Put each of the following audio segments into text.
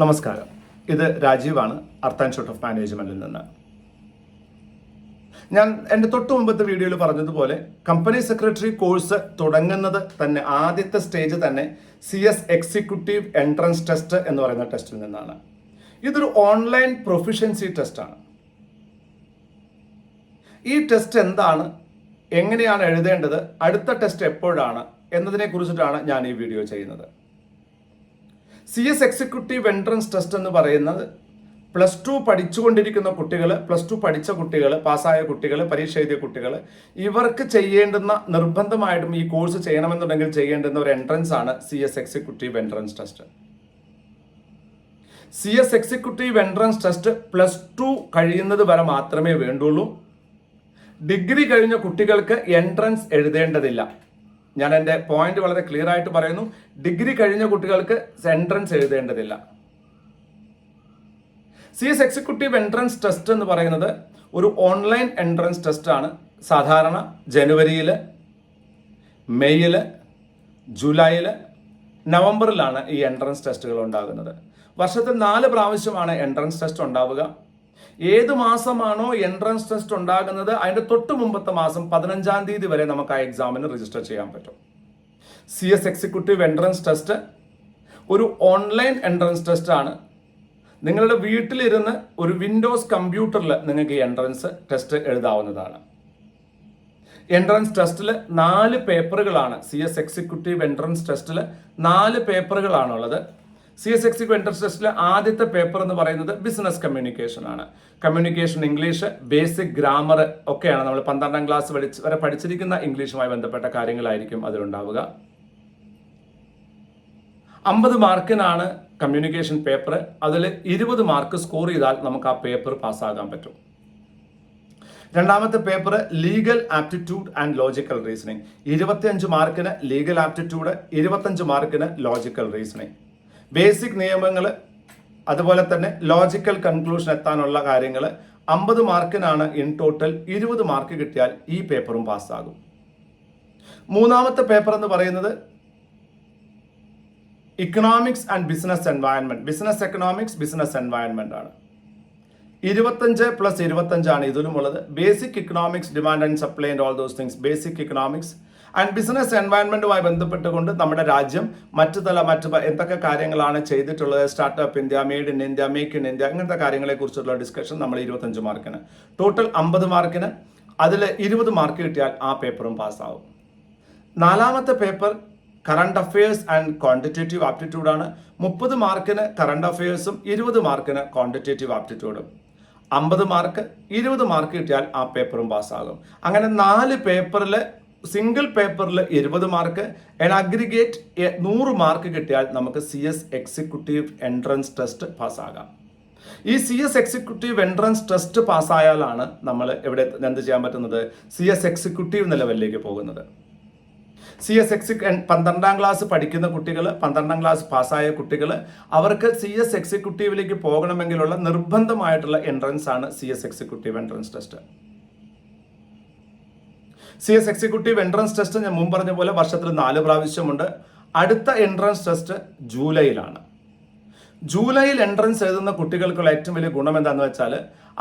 നമസ്കാരം. ഇത് രാജീവാണ് അർത്ത് ആൻഡ് ഷോട്ട് ഓഫ് മാനേജ്മെന്റിൽ നിന്ന്. ഞാൻ എന്റെ തൊട്ട് മുമ്പത്തെ വീഡിയോയിൽ പറഞ്ഞതുപോലെ കമ്പനി സെക്രട്ടറി കോഴ്സ് തുടങ്ങുന്നത് തന്നെ ആദ്യത്തെ സ്റ്റേജ് തന്നെ C S executive entrance test എന്ന് പറയുന്ന ടെസ്റ്റിൽ നിന്നാണ്. ഇതൊരു ഓൺലൈൻ പ്രൊഫിഷ്യൻസി ടെസ്റ്റാണ് ഈ ടെസ്റ്റ് എന്താണ് എങ്ങനെയാണ് എഴുതേണ്ടത് അടുത്ത ടെസ്റ്റ് എപ്പോഴാണ് എന്നതിനെ കുറിച്ചിട്ടാണ് ഞാൻ ഈ വീഡിയോ ചെയ്യുന്നത്. C S executive entrance test എന്ന് പറയുന്നത് പ്ലസ് ടു പഠിച്ചുകൊണ്ടിരിക്കുന്ന കുട്ടികൾ പ്ലസ് ടു പഠിച്ച കുട്ടികൾ പാസ്സായ കുട്ടികൾ പരീക്ഷ എഴുതിയ കുട്ടികൾ ഇവർക്ക് ചെയ്യേണ്ടുന്ന നിർബന്ധമായിട്ടും ഈ കോഴ്സ് ചെയ്യണമെന്നുണ്ടെങ്കിൽ ചെയ്യേണ്ടുന്ന ഒരു എൻട്രൻസ് ആണ് C S executive entrance test C S executive entrance test plus two കഴിയുന്നത് വരെ മാത്രമേ വേണ്ടുള്ളൂ. ഡിഗ്രി കഴിഞ്ഞ കുട്ടികൾക്ക് എൻട്രൻസ് എഴുതേണ്ടതില്ല. ഞാൻ എന്റെ പോയിന്റ് വളരെ ക്ലിയർ ആയിട്ട് പറയുന്നു. ഡിഗ്രി കഴിഞ്ഞ കുട്ടികൾക്ക് entrance എഴുതേണ്ടതില്ല. C S executive entrance test എന്ന് പറയുന്നത് ഒരു ഓൺലൈൻ എൻട്രൻസ് ടെസ്റ്റ് ആണ്. സാധാരണ ജനുവരിയിൽ മെയ്യിൽ ജൂലൈയിൽ നവംബറിലാണ് ഈ എൻട്രൻസ് ടെസ്റ്റുകൾ ഉണ്ടാകുന്നത്. വർഷത്തിൽ നാല് പ്രാവശ്യമാണ് എൻട്രൻസ് ടെസ്റ്റ് ഉണ്ടാവുക. ഏത് മാസമാണോ എൻട്രൻസ് ടെസ്റ്റ് ഉണ്ടാകുന്നത്? അതിന്റെ തൊട്ട് മുമ്പത്തെ മാസം പതിനഞ്ചാം തീയതി വരെ നമുക്ക് ആ എക്സാമിന് രജിസ്റ്റർ ചെയ്യാൻ പറ്റും. C S executive entrance test ഒരു ഓൺലൈൻ എൻട്രൻസ് ടെസ്റ്റ് ആണ്. നിങ്ങളുടെ വീട്ടിലിരുന്ന് ഒരു വിൻഡോസ് കമ്പ്യൂട്ടറിൽ നിങ്ങൾക്ക് എൻട്രൻസ് ടെസ്റ്റ് എഴുതാവുന്നതാണ്. എൻട്രൻസ് ടെസ്റ്റിൽ നാല് പേപ്പറുകളാണ് സി എസ് എക്സിക്യൂട്ടീവ് എൻട്രൻസ് ടെസ്റ്റിൽ നാല് പേപ്പറുകളാണുള്ളത് സി എസ് എക്സിക്യൂ എൻട്രൻസ് ടെസ്റ്റിലെ ആദ്യത്തെ പേപ്പർ എന്ന് പറയുന്നത് ബിസിനസ് കമ്മ്യൂണിക്കേഷൻ ആണ്. കമ്മ്യൂണിക്കേഷൻ ഇംഗ്ലീഷ് ബേസിക് ഗ്രാമർ ഒക്കെയാണ് നമ്മൾ പന്ത്രണ്ടാം ക്ലാസ് വരെ പഠിച്ചിരിക്കുന്ന ഇംഗ്ലീഷുമായി ബന്ധപ്പെട്ട കാര്യങ്ങളായിരിക്കും അതിലുണ്ടാവുക. അമ്പത് മാർക്കിനാണ് കമ്മ്യൂണിക്കേഷൻ പേപ്പർ അതിൽ ഇരുപത് മാർക്ക് സ്കോർ ചെയ്താൽ നമുക്ക് ആ പേപ്പർ പാസ്സാകാൻ പറ്റും. രണ്ടാമത്തെ paper legal aptitude and logical reasoning ഇരുപത്തിയഞ്ച് മാർക്കിന് ലീഗൽ ആപ്റ്റിറ്റ്യൂഡ് ഇരുപത്തഞ്ച് മാർക്കിന് ലോജിക്കൽ റീസണിങ് ബേസിക് നിയമങ്ങൾ അതുപോലെ തന്നെ ലോജിക്കൽ കൺക്ലൂഷൻ എത്താനുള്ള കാര്യങ്ങൾ അമ്പത് മാർക്കിനാണ് ഇൻ ടോട്ടൽ ഇരുപത് മാർക്ക് കിട്ടിയാൽ ഈ പേപ്പറും പാസ്സാകും. മൂന്നാമത്തെ പേപ്പർ എന്ന് പറയുന്നത് economics and business environment business economics business environment ആണ്. ഇരുപത്തഞ്ച് പ്ലസ് ഇരുപത്തഞ്ചാണ് ഇതിലുമുള്ളത്. Basic economics demand and supply and all those things basic economics and business എൻവയൺമെന്റുമായി ബന്ധപ്പെട്ടുകൊണ്ട് നമ്മുടെ രാജ്യം മറ്റു തല മറ്റു എന്തൊക്കെ കാര്യങ്ങളാണ് ചെയ്തിട്ടുള്ളത്? Startup India Made in India Make in India അങ്ങനത്തെ കാര്യങ്ങളെ കുറിച്ചുള്ള ഡിസ്കഷൻ നമ്മൾ ഇരുപത്തഞ്ച് മാർക്കിന്. ടോട്ടൽ അമ്പത് മാർക്കിന്. അതിൽ ഇരുപത് മാർക്ക് കിട്ടിയാൽ ആ പേപ്പറും പാസ്സാവും നാലാമത്തെ paper current affairs and quantitative aptitude ആണ്. മുപ്പത് മാർക്കിന് കറണ്ട് അഫയേഴ്സും ഇരുപത് മാർക്കിന് ക്വാണ്ടിറ്റേറ്റീവ് ആപ്റ്റിറ്റ്യൂഡും അമ്പത് മാർക്ക് ഇരുപത് മാർക്ക് കിട്ടിയാൽ ആ പേപ്പറും പാസ്സാകും അങ്ങനെ നാല് പേപ്പറിൽ സിംഗിൾ പേപ്പറിൽ എഴുപത് മാർക്ക് ആൻഡ് അഗ്രിഗേറ്റ് നൂറ് മാർക്ക് കിട്ടിയാൽ നമുക്ക് C S executive entrance test പാസ്സാകാം. ഈ C S executive entrance test പാസ്സായാലാണ് നമ്മൾ എവിടെ എന്ത് ചെയ്യാൻ പറ്റുന്നത്? സി എസ് എക്സിക്യൂട്ടീവ് നിലവിലേക്ക് പോകുന്നത്. സി എസ് എക്സി പന്ത്രണ്ടാം ക്ലാസ് പഠിക്കുന്ന കുട്ടികൾ പന്ത്രണ്ടാം ക്ലാസ് പാസ്സായ കുട്ടികൾ അവർക്ക് സി എസ് എക്സിക്യൂട്ടീവിലേക്ക് പോകണമെങ്കിലുള്ള നിർബന്ധമായിട്ടുള്ള എൻട്രൻസ് ആണ് C S executive entrance test C S executive entrance test ഞാൻ മുമ്പ് പറഞ്ഞ പോലെ വർഷത്തിൽ നാല് പ്രാവശ്യമുണ്ട്. അടുത്ത എൻട്രൻസ് ടെസ്റ്റ് ജൂലൈയിലാണ്. ജൂലൈയിൽ എൻട്രൻസ് എഴുതുന്ന കുട്ടികൾക്കുള്ള ഏറ്റവും വലിയ ഗുണം എന്താണെന്ന് വെച്ചാൽ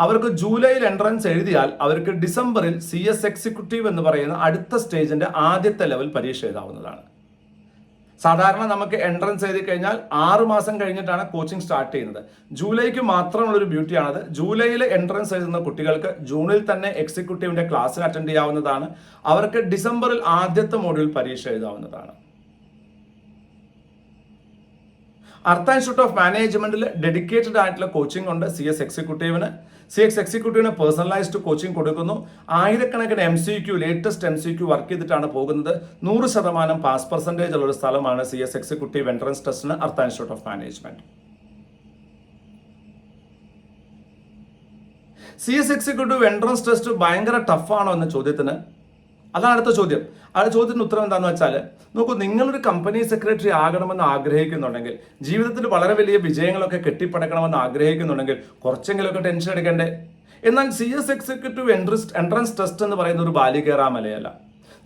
അവർക്ക് ജൂലൈയിൽ എൻട്രൻസ് എഴുതിയാൽ അവർക്ക് ഡിസംബറിൽ സി എക്സിക്യൂട്ടീവ് എന്ന് പറയുന്ന അടുത്ത സ്റ്റേജിന്റെ ആദ്യത്തെ ലെവൽ പരീക്ഷ എഴുതാവുന്നതാണ്. സാധാരണ നമുക്ക് എൻട്രൻസ് എഴുതി കഴിഞ്ഞാൽ ആറ് മാസം കഴിഞ്ഞിട്ടാണ് കോച്ചിങ് സ്റ്റാർട്ട് ചെയ്യുന്നത്. ജൂലൈക്ക് മാത്രമുള്ള ഒരു ബ്യൂട്ടിയാണത് ജൂലൈയിൽ എൻട്രൻസ് എഴുതുന്ന കുട്ടികൾക്ക് ജൂണിൽ തന്നെ എക്സിക്യൂട്ടീവിന്റെ ക്ലാസ്സിൽ അറ്റൻഡ് ചെയ്യാവുന്നതാണ്. അവർക്ക് ഡിസംബറിൽ ആദ്യത്തെ മോഡ്യൂൾ പരീക്ഷ എഴുതാവുന്നതാണ്. അർത്ത് ഷൂട്ട് ഓഫ് മാനേജ്മെന്റിൽ ഡെഡിക്കേറ്റഡ് ആയിട്ടുള്ള കോച്ചിങ് ഉണ്ട്. സി എസ് എക്സിക്യൂട്ടീവിന് സി എക്സ് എക്സിക്യൂട്ടീവിന് പേഴ്സണലൈസ്ഡ് കോച്ചിങ് കൊടുക്കുന്നു. ആയിരക്കണക്കിന് M C Q latest M C Q work ചെയ്തിട്ടാണ് പോകുന്നത്. നൂറ് ശതമാനം പാസ് പെർസെന്റേജ് ഉള്ള ഒരു സ്ഥലമാണ് സി എസ് എക്സിക്യൂട്ടീവ് എൻട്രൻസ് ടെസ്റ്റിന് Earth Institute of Management C S executive entrance test ഭയങ്കര ടഫാണോ എന്ന ചോദ്യത്തിന് അതാണ് അടുത്ത ചോദ്യം. ആ ചോദ്യത്തിന് ഉത്തരം എന്താണെന്ന് വെച്ചാൽ നോക്കൂ നിങ്ങളൊരു കമ്പനി സെക്രട്ടറി ആകണമെന്ന് ആഗ്രഹിക്കുന്നുണ്ടെങ്കിൽ ജീവിതത്തിൽ വളരെ വലിയ വിജയങ്ങളൊക്കെ കെട്ടിപ്പടക്കണമെന്ന് ആഗ്രഹിക്കുന്നുണ്ടെങ്കിൽ കുറച്ചെങ്കിലുമൊക്കെ ടെൻഷൻ എടുക്കണ്ടേ? എന്നാൽ C S executive entrance entrance test എന്ന് പറയുന്ന ഒരു ബാലികേറാമലയല്ല.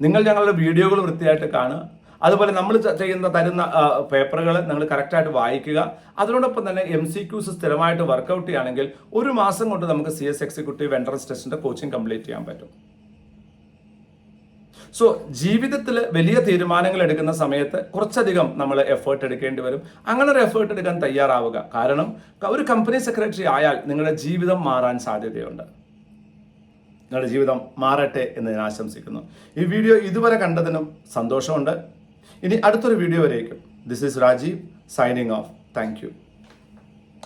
നിങ്ങൾ ഞങ്ങളുടെ വീഡിയോകൾ വൃത്തിയായിട്ട് കാണുക. അതുപോലെ നമ്മൾ ചെയ്യുന്ന തരുന്ന പേപ്പറുകൾ നിങ്ങൾ കറക്റ്റായിട്ട് വായിക്കുക. അതിനോടൊപ്പം തന്നെ എം സി ക്യൂസ് സ്ഥിരമായിട്ട് വർക്കൗട്ട് ചെയ്യുകയാണെങ്കിൽ ഒരു മാസം കൊണ്ട് നമുക്ക് സി എസ് എക്സിക്യൂട്ടീവ് എൻട്രൻസ് ടെസ്റ്റിന്റെ കോച്ചിങ് കംപ്ലീറ്റ് ചെയ്യാൻ പറ്റും. സോ ജീവിതത്തിൽ വലിയ തീരുമാനങ്ങൾ എടുക്കുന്ന സമയത്ത് കുറച്ചധികം നമ്മൾ എഫേർട്ട് എടുക്കേണ്ടി വരും. അങ്ങനെ ഒരു എഫേർട്ട് എടുക്കാൻ തയ്യാറാവുക. കാരണം ഒരു കമ്പനി സെക്രട്ടറി ആയാൽ നിങ്ങളുടെ ജീവിതം മാറാൻ സാധ്യതയുണ്ട്. നിങ്ങളുടെ ജീവിതം മാറട്ടെ എന്ന് ഞാൻ ആശംസിക്കുന്നു. ഈ വീഡിയോ ഇതുവരെ കണ്ടതിനും സന്തോഷമുണ്ട്. ഇനി അടുത്തൊരു വീഡിയോ വരേക്കും. This is Rajeev signing off thank